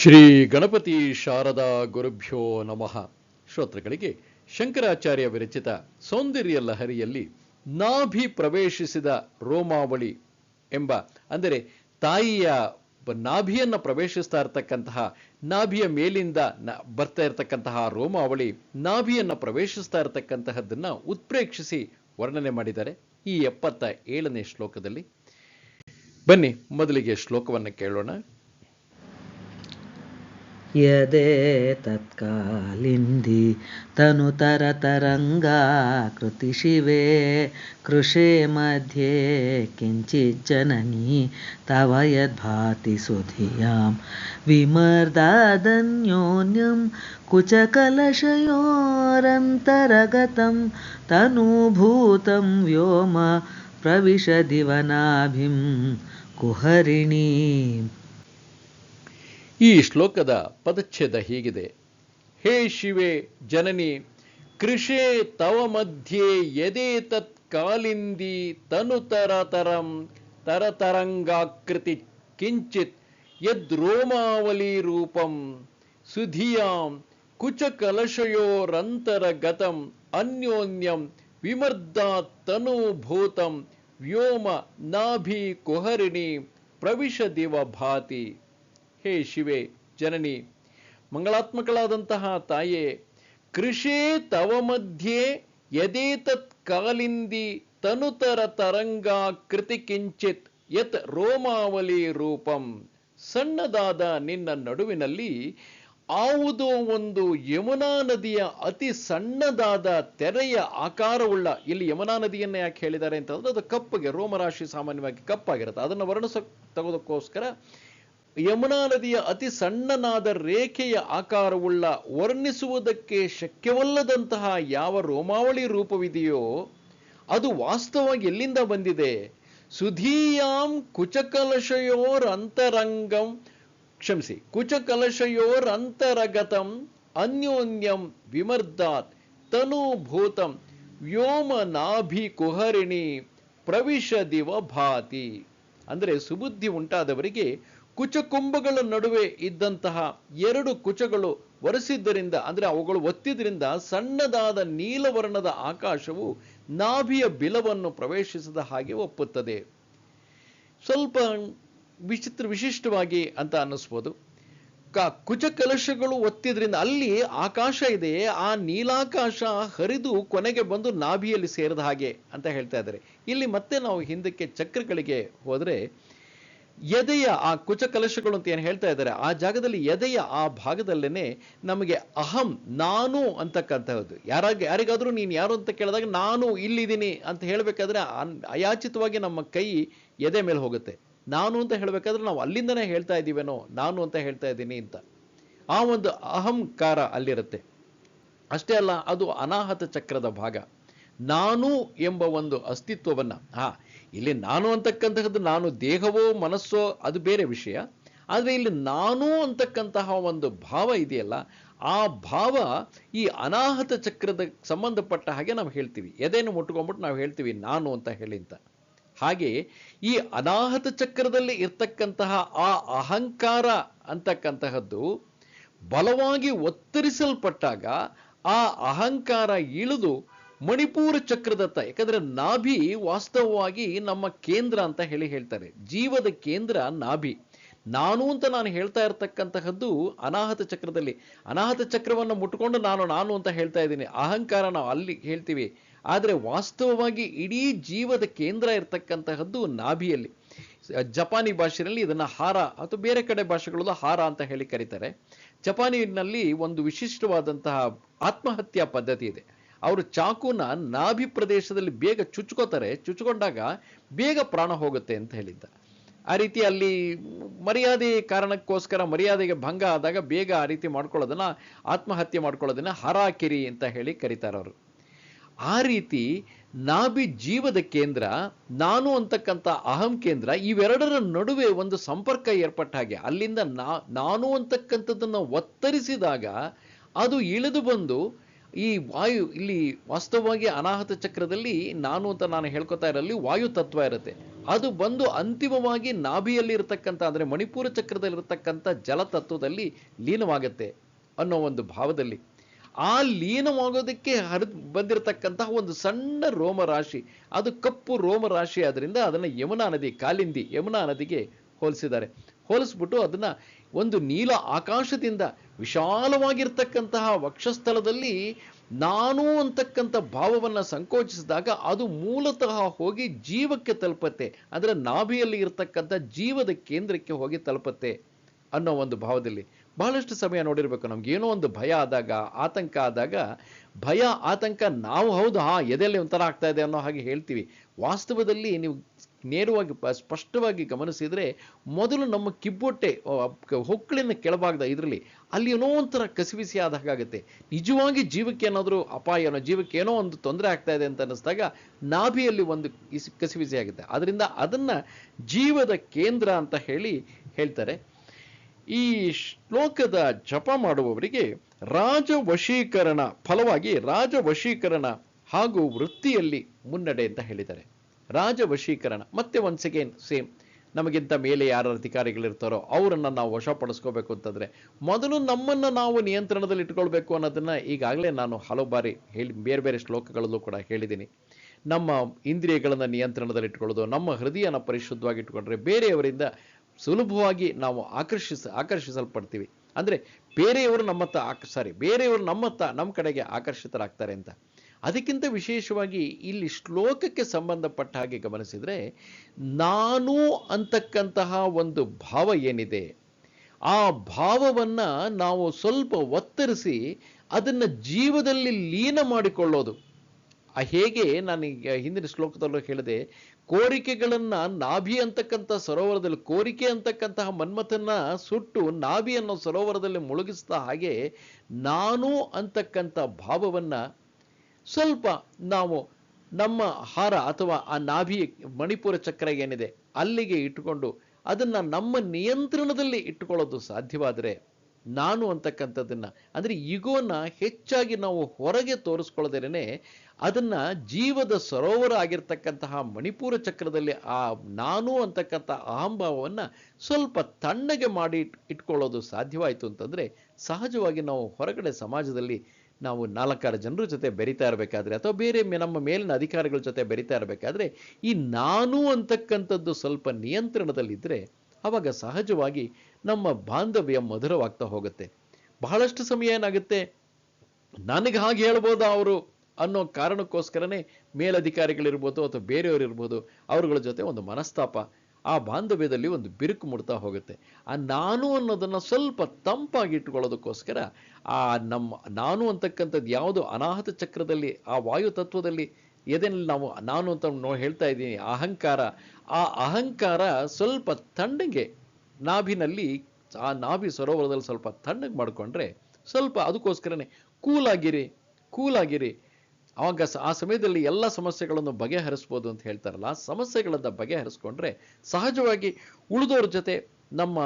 ಶ್ರೀ ಗಣಪತಿ ಶಾರದಾ ಗುರುಭ್ಯೋ ನಮಃ. ಶ್ರೋತೃಗಳಿಗೆ ಶಂಕರಾಚಾರ್ಯ ವಿರಚಿತ ಸೌಂದರ್ಯ ಲಹರಿಯಲ್ಲಿ ನಾಭಿ ಪ್ರವೇಶಿಸಿದ ರೋಮಾವಳಿ ಎಂಬ, ಅಂದರೆ ತಾಯಿಯ ನಾಭಿಯನ್ನು ಪ್ರವೇಶಿಸ್ತಾ ಇರತಕ್ಕಂತಹ, ನಾಭಿಯ ಮೇಲಿಂದ ಬರ್ತಾ ಇರತಕ್ಕಂತಹ ರೋಮಾವಳಿ ನಾಭಿಯನ್ನ ಪ್ರವೇಶಿಸ್ತಾ ಇರತಕ್ಕಂತಹದ್ದನ್ನು ಉತ್ಪ್ರೇಕ್ಷಿಸಿ ವರ್ಣನೆ ಮಾಡಿದ್ದಾರೆ ಈ ಎಪ್ಪತ್ತ ಏಳನೇ ಶ್ಲೋಕದಲ್ಲಿ. ಬನ್ನಿ, ಮೊದಲಿಗೆ ಶ್ಲೋಕವನ್ನು ಕೇಳೋಣ. यदेतत्कालिन्दी तनुतरतरङ्गाकृति शिवे कृशे मध्ये किञ्चिज्जननी तव यद्भाति सुधियां। विमर्दादन्योन्यं कुचकलशयोरन्तरगतं तनुभूतं व्योम प्रविशदिवनाभिं कुहरिणीम् ಈ ಶ್ಲೋಕದ ಪದಚ್ಛೇದ ಹೀಗಿದೆ. ಹೇ ಶಿವೆ, ಜನನಿ, ಕೃಷೇ ತವ ಮಧ್ಯೆ ಯದೇ ತತ್ ಕಾಲಿಂದಿ ತನುತರತರಂ ತರತರಂಗಾಕೃತಿ ಕಿಂಚಿತ್ ಯದ್ರೋಮಾವಲಿ ರೂಪಂ ಸುಧಿಯಾಂ ಕುಚಕಲಶಯೋರಂತರಗತಂ ಅನ್ಯೋನ್ಯಂ ವಿಮರ್ದಾತ್ ತನುಭೂತಂ ವ್ಯೋಮ ನಾಭಿ ಕುಹರಿಣಿ ಪ್ರವಿಶದಿವ ಭಾತಿ. ಹೇ ಶಿವೆ, ಜನನಿ, ಮಂಗಳಾತ್ಮಕಳಾದಂತಹ ತಾಯೇ, ಕೃಷೇ ತವ ಮಧ್ಯೆ ಯದೇತತ್ ಕಾಲಿಂದಿ ತನುತರ ತರಂಗ ಕೃತಿ ಕಿಂಚಿತ್ ಯತ್ ರೋಮಾವಲಿ ರೂಪಂ. ಸಣ್ಣದಾದ ನಿನ್ನ ನಡುವಿನಲ್ಲಿ ಯಾವುದೋ ಒಂದು ಯಮುನಾ ನದಿಯ ಅತಿ ಸಣ್ಣದಾದ ತೆರೆಯ ಆಕಾರವುಳ್ಳ, ಇಲ್ಲಿ ಯಮುನಾ ನದಿಯನ್ನು ಯಾಕೆ ಹೇಳಿದ್ದಾರೆ ಅಂತಂದ್ರೆ ಅದು ಕಪ್ಪಗೆ, ರೋಮರಾಶಿ ಸಾಮಾನ್ಯವಾಗಿ ಕಪ್ಪಾಗಿರುತ್ತೆ. ಅದನ್ನು ವರ್ಣಿಸ ತಗೋದಕ್ಕೋಸ್ಕರ ಯಮುನಾ ನದಿಯ ಅತಿ ಸಣ್ಣನಾದ ರೇಖೆಯ ಆಕಾರವುಳ್ಳ ವರ್ಣಿಸುವುದಕ್ಕೆ ಶಕ್ಯವಲ್ಲದಂತಹ ಯಾವ ರೋಮಾವಳಿ ರೂಪವಿದೆಯೋ ಅದು ವಾಸ್ತವವಾಗಿ ಎಲ್ಲಿಂದ ಬಂದಿದೆ? ಸುಧೀಯಾಂ ಕುಚಕಲಶಯೋರ್ ಅಂತರಂಗಂ ಕ್ಷಮಿಸಿ ಕುಚಕಲಶಯೋರ್ ಅಂತರಗತಂ ಅನ್ಯೋನ್ಯಂ ವಿಮರ್ದಾತ್ ತನುಭೂತಂ ವ್ಯೋಮ ನಾಭಿ ಕುಹರಿಣಿ ಪ್ರವಿಶದಿವ ಭಾತಿ. ಅಂದರೆ ಸುಬುದ್ಧಿ ಉಂಟಾದವರಿಗೆ ಕುಚಕುಂಭಗಳ ನಡುವೆ ಇದ್ದಂತಹ ಎರಡು ಕುಚಗಳು ಒರೆಸಿದ್ದರಿಂದ, ಅಂದ್ರೆ ಅವುಗಳು ಒತ್ತಿದ್ರಿಂದ ಸಣ್ಣದಾದ ನೀಲವರ್ಣದ ಆಕಾಶವು ನಾಭಿಯ ಬಿಲವನ್ನು ಪ್ರವೇಶಿಸದ ಹಾಗೆ ಒಪ್ಪುತ್ತದೆ. ಸ್ವಲ್ಪ ವಿಚಿತ್ರ ವಿಶಿಷ್ಟವಾಗಿ ಅಂತ ಅನ್ನಿಸ್ಬೋದು. ಕ ಕುಚ ಕಲಶಗಳು ಒತ್ತಿದ್ರಿಂದ ಅಲ್ಲಿ ಆಕಾಶ ಇದೆ ಆ ನೀಲಾಕಾಶ ಹರಿದು ಕೊನೆಗೆ ಬಂದು ನಾಭಿಯಲ್ಲಿ ಸೇರಿದ ಹಾಗೆ ಅಂತ ಹೇಳ್ತಾ ಇದ್ದಾರೆ. ಇಲ್ಲಿ ಮತ್ತೆ ನಾವು ಹಿಂದಕ್ಕೆ ಚಕ್ರಗಳಿಗೆ ಹೋದ್ರೆ ಎದೆಯ ಆ ಕುಚ ಕಲಶಗಳು ಅಂತ ಏನು ಹೇಳ್ತಾ ಇದ್ದಾರೆ, ಆ ಜಾಗದಲ್ಲಿ ಎದೆಯ ಆ ಭಾಗದಲ್ಲೇನೆ ನಮಗೆ ಅಹಂ, ನಾನು ಅಂತಕ್ಕಂಥದ್ದು ಯಾರಾಗ, ಯಾರಿಗಾದರೂ ನೀನು ಯಾರು ಅಂತ ಕೇಳಿದಾಗ ನಾನು ಇಲ್ಲಿದ್ದೀನಿ ಅಂತ ಹೇಳಬೇಕಾದ್ರೆ ಅಯಾಚಿತವಾಗಿ ನಮ್ಮ ಕೈ ಎದೆ ಮೇಲೆ ಹೋಗುತ್ತೆ. ನಾನು ಅಂತ ಹೇಳಬೇಕಾದ್ರೆ ನಾವು ಅಲ್ಲಿಂದನೇ ಹೇಳ್ತಾ ಇದ್ದೀವೇನೋ, ನಾನು ಅಂತ ಹೇಳ್ತಾ ಇದ್ದೀನಿ ಅಂತ. ಆ ಒಂದು ಅಹಂಕಾರ ಅಲ್ಲಿರುತ್ತೆ. ಅಷ್ಟೇ ಅಲ್ಲ, ಅದು ಅನಾಹತ ಚಕ್ರದ ಭಾಗ. ನಾನು ಎಂಬ ಒಂದು ಅಸ್ತಿತ್ವವನ್ನು, ಹಾ, ಇಲ್ಲಿ ನಾನು ಅಂತಕ್ಕಂತಹದ್ದು ನಾನು ದೇಹವೋ ಮನಸ್ಸೋ ಅದು ಬೇರೆ ವಿಷಯ. ಆದರೆ ಇಲ್ಲಿ ನಾನು ಅಂತಕ್ಕಂತಹ ಒಂದು ಭಾವ ಇದೆಯಲ್ಲ, ಆ ಭಾವ ಈ ಅನಾಹತ ಚಕ್ರದ ಸಂಬಂಧಪಟ್ಟ ಹಾಗೆ ನಾವು ಹೇಳ್ತೀವಿ. ಎದೇನು ಮುಟ್ಕೊಂಬಿಟ್ಟು ನಾವು ಹೇಳ್ತೀವಿ, ನಾನು ಅಂತ ಹೇಳಿ ಅಂತ. ಹಾಗೆ ಈ ಅನಾಹತ ಚಕ್ರದಲ್ಲಿ ಇರ್ತಕ್ಕಂತಹ ಆ ಅಹಂಕಾರ ಅಂತಕ್ಕಂತಹದ್ದು ಬಲವಾಗಿ ಒತ್ತರಿಸಲ್ಪಟ್ಟಾಗ ಆ ಅಹಂಕಾರ ಇಳಿದು ಮಣಿಪೂರ ಚಕ್ರದತ್ತ, ಯಾಕಂದ್ರೆ ನಾಭಿ ವಾಸ್ತವವಾಗಿ ನಮ್ಮ ಕೇಂದ್ರ ಅಂತ ಹೇಳಿ ಹೇಳ್ತಾರೆ. ಜೀವದ ಕೇಂದ್ರ ನಾಭಿ. ನಾನು ಅಂತ ನಾನು ಹೇಳ್ತಾ ಇರ್ತಕ್ಕಂತಹದ್ದು ಅನಾಹತ ಚಕ್ರದಲ್ಲಿ. ಅನಾಹತ ಚಕ್ರವನ್ನು ಮುಟ್ಕೊಂಡು ನಾನು ನಾನು ಅಂತ ಹೇಳ್ತಾ ಇದ್ದೀನಿ. ಅಹಂಕಾರ ನಾವು ಅಲ್ಲಿ ಹೇಳ್ತೀವಿ. ಆದರೆ ವಾಸ್ತವವಾಗಿ ಇಡೀ ಜೀವದ ಕೇಂದ್ರ ಇರತಕ್ಕಂತಹದ್ದು ನಾಭಿಯಲ್ಲಿ. ಜಪಾನಿ ಭಾಷೆಯಲ್ಲಿ ಇದನ್ನು ಹಾರ ಅಥವಾ ಬೇರೆ ಕಡೆ ಭಾಷೆಗಳಲ್ಲೂ ಹಾರ ಅಂತ ಹೇಳಿ ಕರೀತಾರೆ. ಜಪಾನಿನಲ್ಲಿ ಒಂದು ವಿಶಿಷ್ಟವಾದಂತಹ ಆತ್ಮಹತ್ಯಾ ಪದ್ಧತಿ ಇದೆ. ಅವರು ಚಾಕುನ ನಾಭಿ ಪ್ರದೇಶದಲ್ಲಿ ಬೇಗ ಚುಚ್ಕೋತಾರೆ, ಚುಚ್ಕೊಂಡಾಗ ಬೇಗ ಪ್ರಾಣ ಹೋಗುತ್ತೆ ಅಂತ ಹೇಳಿದ್ದ. ಆ ರೀತಿ ಅಲ್ಲಿ ಮರ್ಯಾದೆ ಕಾರಣಕ್ಕೋಸ್ಕರ ಮರ್ಯಾದೆಗೆ ಭಂಗ ಆದಾಗ ಬೇಗ ಆ ರೀತಿ ಮಾಡ್ಕೊಳ್ಳೋದನ್ನ, ಆತ್ಮಹತ್ಯೆ ಮಾಡ್ಕೊಳ್ಳೋದನ್ನ ಹರಾಕಿರಿ ಅಂತ ಹೇಳಿ ಕರಿತಾರವರು ಆ ರೀತಿ ನಾಭಿ ಜೀವದ ಕೇಂದ್ರ, ನಾನು ಅಂತಕ್ಕಂಥ ಅಹಂ ಕೇಂದ್ರ, ಇವೆರಡರ ನಡುವೆ ಒಂದು ಸಂಪರ್ಕ ಏರ್ಪಟ್ಟ ಹಾಗೆ, ಅಲ್ಲಿಂದ ನಾ, ನಾನು ಅಂತಕ್ಕಂಥದ್ದನ್ನು ಒತ್ತರಿಸಿದಾಗ ಅದು ಇಳಿದು ಬಂದು ಈ ವಾಯು, ಇಲ್ಲಿ ವಾಸ್ತವವಾಗಿ ಅನಾಹತ ಚಕ್ರದಲ್ಲಿ ನಾನು ಅಂತ ನಾನು ಹೇಳ್ಕೊತಾ ಇರಲ್ಲಿ ವಾಯು ತತ್ವ ಇರುತ್ತೆ. ಅದು ಬಂದು ಅಂತಿಮವಾಗಿ ನಾಭಿಯಲ್ಲಿ ಇರತಕ್ಕಂಥ, ಅಂದರೆ ಮಣಿಪುರ ಚಕ್ರದಲ್ಲಿರತಕ್ಕಂಥ ಜಲತತ್ವದಲ್ಲಿ ಲೀನವಾಗುತ್ತೆ ಅನ್ನೋ ಒಂದು ಭಾವದಲ್ಲಿ. ಆ ಲೀನವಾಗೋದಕ್ಕೆ ಹರಿದು ಬಂದಿರತಕ್ಕಂತಹ ಒಂದು ಸಣ್ಣ ರೋಮರಾಶಿ ಅದು ಕಪ್ಪು ರೋಮರಾಶಿ ಆದ್ದರಿಂದ ಅದನ್ನು ಯಮುನಾ ನದಿ ಕಾಲಿಂದಿ ಯಮುನಾ ನದಿಗೆ ಹೋಲಿಸಿದ್ದಾರೆ. ಹೋಲಿಸ್ಬಿಟ್ಟು ಅದನ್ನ ಒಂದು ನೀಲ ಆಕಾಶದಿಂದ ವಿಶಾಲವಾಗಿರ್ತಕ್ಕಂತಹ ವಕ್ಷಸ್ಥಳದಲ್ಲಿ ನಾನು ಅಂತಕ್ಕಂಥ ಭಾವವನ್ನು ಸಂಕೋಚಿಸಿದಾಗ ಅದು ಮೂಲತಃ ಹೋಗಿ ಜೀವಕ್ಕೆ ತಲುಪತ್ತೆ. ಅಂದರೆ ನಾಭಿಯಲ್ಲಿ ಇರತಕ್ಕಂಥ ಜೀವದ ಕೇಂದ್ರಕ್ಕೆ ಹೋಗಿ ತಲುಪತ್ತೆ ಅನ್ನೋ ಒಂದು ಭಾವದಲ್ಲಿ. ಬಹಳಷ್ಟು ಸಮಯ ನೋಡಿರಬೇಕು ನಮ್ಗೆ. ಏನೋ ಒಂದು ಭಯ ಆದಾಗ, ಆತಂಕ ಆದಾಗ, ಭಯ, ಆತಂಕ, ನಾವು ಹೌದು, ಹಾ, ಎದೆಯಲ್ಲಿ ಒಂಥರ ಆಗ್ತಾ ಇದೆ ಅನ್ನೋ ಹಾಗೆ ಹೇಳ್ತೀವಿ. ವಾಸ್ತವದಲ್ಲಿ ನೀವು ನೇರವಾಗಿ ಸ್ಪಷ್ಟವಾಗಿ ಗಮನಿಸಿದರೆ ಮೊದಲು ನಮ್ಮ ಕಿಬ್ಬೊಟ್ಟೆ ಹೊಕ್ಕಳಿನ ಕೆಳಭಾಗದ ಇದರಲ್ಲಿ ಅಲ್ಲಿ ಏನೋ ಒಂಥರ ಕಸಿವಿಸಿ ಆದ ಹಾಗಾಗುತ್ತೆ ನಿಜವಾಗಿ ಜೀವಕ್ಕೆ ಏನಾದರೂ ಅಪಾಯ, ಏನೋ ಜೀವಕ್ಕೆ ಏನೋ ಒಂದು ತೊಂದರೆ ಆಗ್ತಾ ಇದೆ ಅಂತ ಅನ್ನಿಸಿದಾಗ ನಾಭಿಯಲ್ಲಿ ಒಂದು ಕಸಿವಿಸಿ ಆಗುತ್ತೆ. ಅದರಿಂದ ಅದನ್ನು ಜೀವದ ಕೇಂದ್ರ ಅಂತ ಹೇಳಿ ಹೇಳ್ತಾರೆ. ಈ ಶ್ಲೋಕದ ಜಪ ಮಾಡುವವರಿಗೆ ರಾಜ ವಶೀಕರಣ ಫಲವಾಗಿ ರಾಜ ವಶೀಕರಣ ಹಾಗೂ ವೃತ್ತಿಯಲ್ಲಿ ಮುನ್ನಡೆ ಅಂತ ಹೇಳಿದ್ದಾರೆ. ರಾಜ ವಶೀಕರಣ ಮತ್ತೆ ಒನ್ಸ್ ಅಗೇನ್ ಸೇಮ್ ನಮಗಿಂತ ಮೇಲೆ ಯಾರ ಅಧಿಕಾರಿಗಳಿರ್ತಾರೋ ಅವರನ್ನು ನಾವು ವಶಪಡಿಸ್ಕೋಬೇಕು ಅಂತಂದ್ರೆ ಮೊದಲು ನಮ್ಮನ್ನ ನಾವು ನಿಯಂತ್ರಣದಲ್ಲಿ ಇಟ್ಕೊಳ್ಬೇಕು ಅನ್ನೋದನ್ನ ಈಗಾಗಲೇ ನಾನು ಹಲವು ಬಾರಿ ಹೇಳಿ ಬೇರೆ ಬೇರೆ ಶ್ಲೋಕಗಳಲ್ಲೂ ಕೂಡ ಹೇಳಿದ್ದೀನಿ. ನಮ್ಮ ಇಂದ್ರಿಯಗಳನ್ನು ನಿಯಂತ್ರಣದಲ್ಲಿ ಇಟ್ಕೊಳ್ಳೋದು, ನಮ್ಮ ಹೃದಯನ ಪರಿಶುದ್ಧವಾಗಿ ಇಟ್ಕೊಂಡ್ರೆ ಬೇರೆಯವರಿಂದ ಸುಲಭವಾಗಿ ನಾವು ಆಕರ್ಷಿಸ, ಆಕರ್ಷಿಸಲ್ಪಡ್ತೀವಿ. ಅಂದ್ರೆ ಬೇರೆಯವರು ನಮ್ಮತ್ತ ಸಾರಿ ಬೇರೆಯವರು ನಮ್ಮತ್ತ ನಮ್ಮ ಕಡೆಗೆ ಆಕರ್ಷಿತರಾಗ್ತಾರೆ ಅಂತ. ಅದಕ್ಕಿಂತ ವಿಶೇಷವಾಗಿ ಇಲ್ಲಿ ಶ್ಲೋಕಕ್ಕೆ ಸಂಬಂಧಪಟ್ಟ ಹಾಗೆ ಗಮನಿಸಿದರೆ, ನಾನು ಅಂತಕ್ಕಂತಹ ಒಂದು ಭಾವ ಏನಿದೆ, ಆ ಭಾವವನ್ನು ನಾವು ಸ್ವಲ್ಪ ಒತ್ತರಿಸಿ ಅದನ್ನು ಜೀವದಲ್ಲಿ ಲೀನ ಮಾಡಿಕೊಳ್ಳೋದು. ಹೇಗೆ ನಾನು ಹಿಂದಿನ ಶ್ಲೋಕದಲ್ಲೂ ಹೇಳಿದೆ, ಕೋರಿಕೆಗಳನ್ನು ನಾಭಿ ಅಂತಕ್ಕಂಥ ಸರೋವರದಲ್ಲಿ, ಕೋರಿಕೆ ಅಂತಕ್ಕಂತಹ ಮನ್ಮಥನ್ನ ಸುಟ್ಟು ನಾಭಿ ಅನ್ನೋ ಸರೋವರದಲ್ಲಿ ಮುಳುಗಿಸ್ತಾ ಹಾಗೆ ನಾನು ಅಂತಕ್ಕಂಥ ಭಾವವನ್ನ ಸ್ವಲ್ಪ ನಾವು ನಮ್ಮ ಹಾರ ಅಥವಾ ಆ ನಾಭಿ ಮಣಿಪುರ ಚಕ್ರ ಏನಿದೆ, ಅಲ್ಲಿಗೆ ಇಟ್ಟುಕೊಂಡು ಅದನ್ನ ನಮ್ಮ ನಿಯಂತ್ರಣದಲ್ಲಿ ಇಟ್ಟುಕೊಳ್ಳೋದು ಸಾಧ್ಯವಾದರೆ ನಾನು ಅಂತಕ್ಕಂಥದ್ದನ್ನ, ಅಂದ್ರೆ ಈಗೋನ ಹೆಚ್ಚಾಗಿ ನಾವು ಹೊರಗೆ ತೋರಿಸ್ಕೊಳ್ಳದೇನೆ ಅದನ್ನ ಜೀವದ ಸರೋವರ ಆಗಿರ್ತಕ್ಕಂತಹ ಮಣಿಪುರ ಚಕ್ರದಲ್ಲಿ ಆ ನಾನು ಅಂತಕ್ಕಂಥ ಅಹಂಭಾವವನ್ನ ಸ್ವಲ್ಪ ತಣ್ಣಗೆ ಮಾಡಿ ಇಟ್- ಇಟ್ಕೊಳ್ಳೋದು ಸಾಧ್ಯವಾಯಿತು ಅಂತಂದ್ರೆ ಸಹಜವಾಗಿ ನಾವು ಹೊರಗಡೆ ಸಮಾಜದಲ್ಲಿ ನಾವು ನಾಲ್ಕಾರು ಜನರ ಜೊತೆ ಬೆರಿತಾ ಇರಬೇಕಾದ್ರೆ ಅಥವಾ ಬೇರೆ ನಮ್ಮ ಮೇಲಿನ ಅಧಿಕಾರಿಗಳ ಜೊತೆ ಬೆರಿತಾ ಇರಬೇಕಾದ್ರೆ ಈ ನಾನು ಅಂತಕ್ಕಂಥದ್ದು ಸ್ವಲ್ಪ ನಿಯಂತ್ರಣದಲ್ಲಿದ್ದರೆ ಅವಾಗ ಸಹಜವಾಗಿ ನಮ್ಮ ಬಾಂಧವ್ಯ ಮಧುರವಾಗ್ತಾ ಹೋಗುತ್ತೆ. ಬಹಳಷ್ಟು ಸಮಯ ಏನಾಗುತ್ತೆ? ನನಗೆ ಹಾಗೆ ಹೇಳ್ಬೋದಾ ಅವರು ಅನ್ನೋ ಕಾರಣಕ್ಕೋಸ್ಕರನೇ ಮೇಲಧಿಕಾರಿಗಳಿರ್ಬೋದು ಅಥವಾ ಬೇರೆಯವರು ಇರ್ಬೋದು ಅವರುಗಳ ಜೊತೆ ಒಂದು ಮನಸ್ತಾಪ ಆ ಬಾಂಧವ್ಯದಲ್ಲಿ ಒಂದು ಬಿರುಕು ಮುಡ್ತಾ ಹೋಗುತ್ತೆ. ಆ ನಾನು ಅನ್ನೋದನ್ನು ಸ್ವಲ್ಪ ತಂಪಾಗಿ ಇಟ್ಕೊಳ್ಳೋದಕ್ಕೋಸ್ಕರ ಆ ನಮ್ಮ ನಾನು ಅಂತಕ್ಕಂಥದ್ದು ಯಾವುದು ಅನಾಹತ ಚಕ್ರದಲ್ಲಿ, ಆ ವಾಯು ತತ್ವದಲ್ಲಿ ಎದೆನಲ್ಲಿ ನಾವು ನಾನು ಅಂತ ನೋ ಹೇಳ್ತಾ ಇದ್ದೀನಿ, ಅಹಂಕಾರ, ಆ ಅಹಂಕಾರ ಸ್ವಲ್ಪ ತಣ್ಣಗೆ ನಾಭಿನಲ್ಲಿ, ಆ ನಾಭಿ ಸರೋವರದಲ್ಲಿ ಸ್ವಲ್ಪ ತಣ್ಣಗೆ ಮಾಡಿಕೊಂಡ್ರೆ ಸ್ವಲ್ಪ ಅದಕ್ಕೋಸ್ಕರನೇ ಕೂಲಾಗಿರಿ ಕೂಲಾಗಿರಿ ಅವಾಗ ಆ ಸಮಯದಲ್ಲಿ ಎಲ್ಲ ಸಮಸ್ಯೆಗಳನ್ನು ಬಗೆಹರಿಸ್ಬೋದು ಅಂತ ಹೇಳ್ತಾರಲ್ಲ, ಆ ಸಮಸ್ಯೆಗಳನ್ನ ಬಗೆಹರಿಸ್ಕೊಂಡ್ರೆ ಸಹಜವಾಗಿ ಉಳಿದವ್ರ ಜೊತೆ ನಮ್ಮ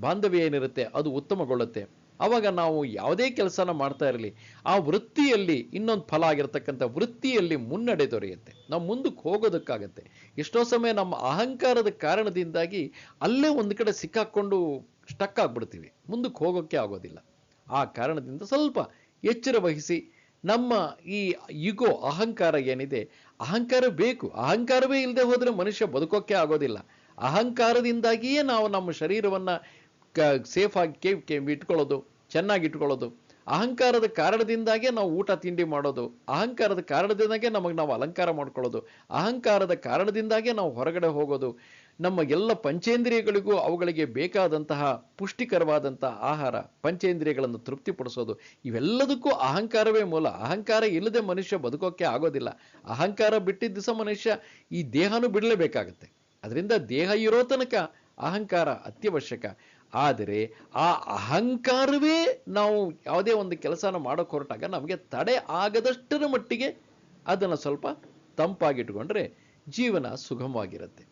ಬಾಂಧವ್ಯ ಏನಿರುತ್ತೆ ಅದು ಉತ್ತಮಗೊಳ್ಳುತ್ತೆ. ಆವಾಗ ನಾವು ಯಾವುದೇ ಕೆಲಸನ ಮಾಡ್ತಾ ಇರಲಿ, ಆ ವೃತ್ತಿಯಲ್ಲಿ ಇನ್ನೊಂದು ಫಲ ಆಗಿರ್ತಕ್ಕಂಥ ವೃತ್ತಿಯಲ್ಲಿ ಮುನ್ನಡೆ ದೊರೆಯುತ್ತೆ. ನಾವು ಮುಂದಕ್ಕೆ ಹೋಗೋದಕ್ಕಾಗತ್ತೆ. ಎಷ್ಟೋ ಸಮಯ ನಮ್ಮ ಅಹಂಕಾರದ ಕಾರಣದಿಂದಾಗಿ ಅಲ್ಲೇ ಒಂದು ಕಡೆ ಸಿಕ್ಕಾಕ್ಕೊಂಡು ಸ್ಟಕ್ ಆಗ್ಬಿಡ್ತೀವಿ. ಮುಂದಕ್ಕೆ ಹೋಗೋಕ್ಕೆ ಆಗೋದಿಲ್ಲ. ಆ ಕಾರಣದಿಂದ ಸ್ವಲ್ಪ ಎಚ್ಚರ ವಹಿಸಿ ನಮ್ಮ ಈ ಈಗೋ ಅಹಂಕಾರ ಏನಿದೆ? ಅಹಂಕಾರ ಬೇಕು. ಅಹಂಕಾರವೇ ಇಲ್ಲದೆ ಹೋದರೆ ಮನುಷ್ಯ ಬದುಕೋಕೆ ಆಗೋದಿಲ್ಲ. ಅಹಂಕಾರದಿಂದಾಗಿಯೇ ನಾವು ನಮ್ಮ ಶರೀರವನ್ನ ಸೇಫ್ ಆಗಿ ಕೇ, ಕೆ, ಇಟ್ಕೊಳ್ಳೋದು, ಚೆನ್ನಾಗಿ ಇಟ್ಕೊಳ್ಳೋದು. ಅಹಂಕಾರದ ಕಾರಣದಿಂದಾಗೆ ನಾವು ಊಟ, ತಿಂಡಿ ಮಾಡೋದು. ಅಹಂಕಾರದ ಕಾರಣದಿಂದಾಗೆ ನಮಗೆ ನಾವು ಅಲಂಕಾರ ಮಾಡ್ಕೊಳ್ಳೋದು. ಅಹಂಕಾರದ ಕಾರಣದಿಂದಾಗೆ ನಾವು ಹೊರಗಡೆ ಹೋಗೋದು. ನಮ್ಮ ಎಲ್ಲ ಪಂಚೇಂದ್ರಿಯಗಳಿಗೂ ಅವುಗಳಿಗೆ ಬೇಕಾದಂತಹ ಪುಷ್ಟಿಕರವಾದಂತಹ ಆಹಾರ, ಪಂಚೇಂದ್ರಿಯಗಳನ್ನು ತೃಪ್ತಿಪಡಿಸೋದು, ಇವೆಲ್ಲದಕ್ಕೂ ಅಹಂಕಾರವೇ ಮೂಲ. ಅಹಂಕಾರ ಇಲ್ಲದೆ ಮನುಷ್ಯ ಬದುಕೋಕೆ ಆಗೋದಿಲ್ಲ. ಅಹಂಕಾರ ಬಿಟ್ಟಿದ್ದ ದಿವಸ ಮನುಷ್ಯ ಈ ದೇಹನೂ ಬಿಡಲೇಬೇಕಾಗತ್ತೆ. ಅದರಿಂದ ದೇಹ ಇರೋ ತನಕ ಅಹಂಕಾರ ಅತ್ಯವಶ್ಯಕ. ಆದರೆ ಆ ಅಹಂಕಾರವೇ ನಾವು ಯಾವುದೇ ಒಂದು ಕೆಲಸನ ಮಾಡೋಕ್ಕೆ ಹೊರಟಾಗ ನಮಗೆ ತಡೆ ಆಗದಷ್ಟರ ಮಟ್ಟಿಗೆ ಅದನ್ನು ಸ್ವಲ್ಪ ತಂಪಾಗಿಟ್ಕೊಂಡ್ರೆ ಜೀವನ ಸುಗಮವಾಗಿರುತ್ತೆ.